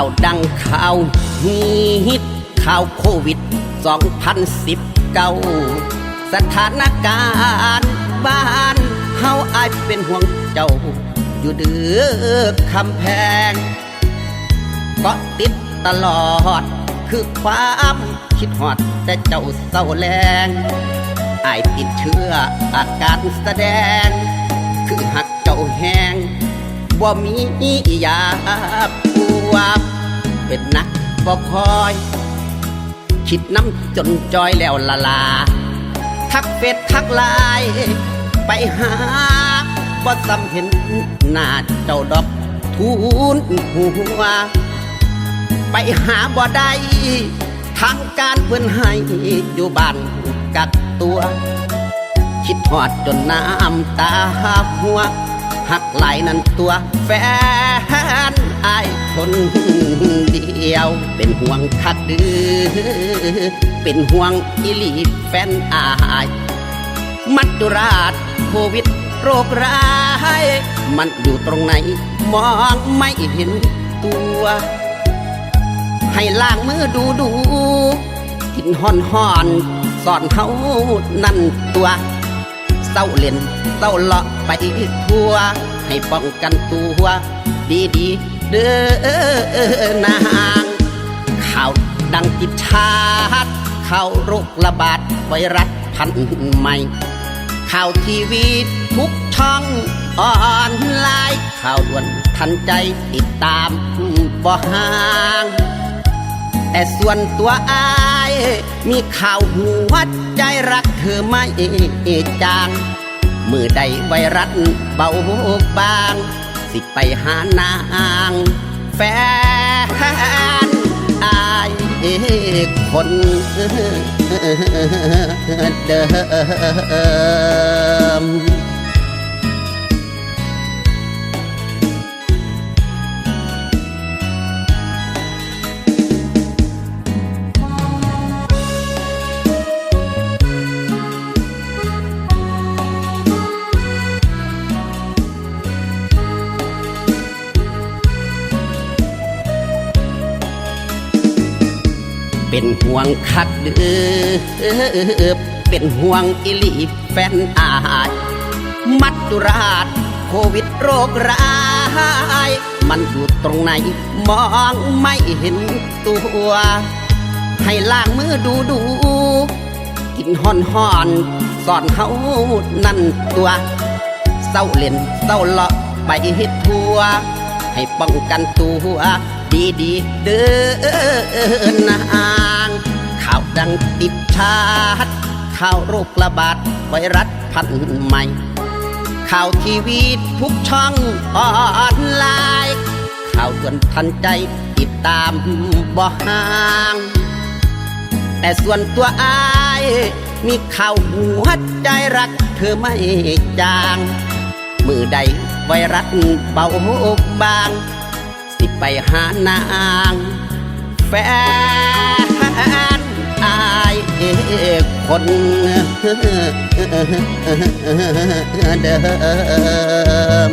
ข่าวดังข่าวฮิตข่าวโควิด 2019 สถานการณ์บ้านเฮาอายเป็นห่วงเจ้า อยู่เดือคำแพงก็ติดตลอด คือความคิดหอดแต่เจ้าเศร้าแรงอายติดเชื้ออาการแสดง คือหักเจ้าแหงว่ามียาปวบ เป็นนักบ่คอย คิดน้ำจนจอยแล้วละลา ทักเฟซทักไลน์ไปหาบ่ซ้ำเห็นหน้าเจ้าดอกทุนหัว ไปหาบ่ได้ทางการเพื่อนให้อยู่บ้านกักตัว คิดหอดจนน้ำตาหัวหักไหลนั่นตัวแฟนไอคน ดียว เป็นห่วงคักดื้อเป็นห่วงอิลีแฟนอาย มัจจุราชโควิดโรคร้าย มันอยู่ตรงไหน มองไม่เห็นตัว ให้ล้างมือดูดูกินห่อนห่อนสอนเขานั่นตัวเศร้าเล่นเศร้าเลาะไปทั่ว ให้ป้องกันตัว ดีดี เด้อนาง ข่าวดังติดชาติข่าวโรคระบาดไวรัสพันธุ์ใหม่ ข่าวทีวีทุกช่องออนไลน์ข่าวด่วนทันใจติดตามบ่ห่างแต่ส่วนตัวอาย มีข่าวหัวใจรักเธอไม่จาง มือใดไวรัสเบาบาง สิไปหานาง แฟนอายคนเดิม เป็นห่วงคักเดือเป็นห่วงอิลีแฟนอายมัจจุราชโควิดโรคร้าย มันอยู่ตรงไหน มองไม่เห็นตัว ให้ล้างมือดูดู กินห่อนห่อนสอนเขานั่นตัวเศร้าเล่นเศร้าเลาะไปเฮ็ดทัวให้ป้องกันตัว ดีดีเด้อนางข่าวดังติดชาติข่าวโรคระบาดไวรัสพันธุ์ใหม่ ข่าวทีวีทุกช่องออนไลน์ ข่าวด่วนทันใจติดตามบ่ห่าง แต่ส่วนตัวอายมีข่าวหัวใจรักเธอไม่จาง มือใดไวรัสเบาบาง สิไปหานาง แฟนอายคนเดิม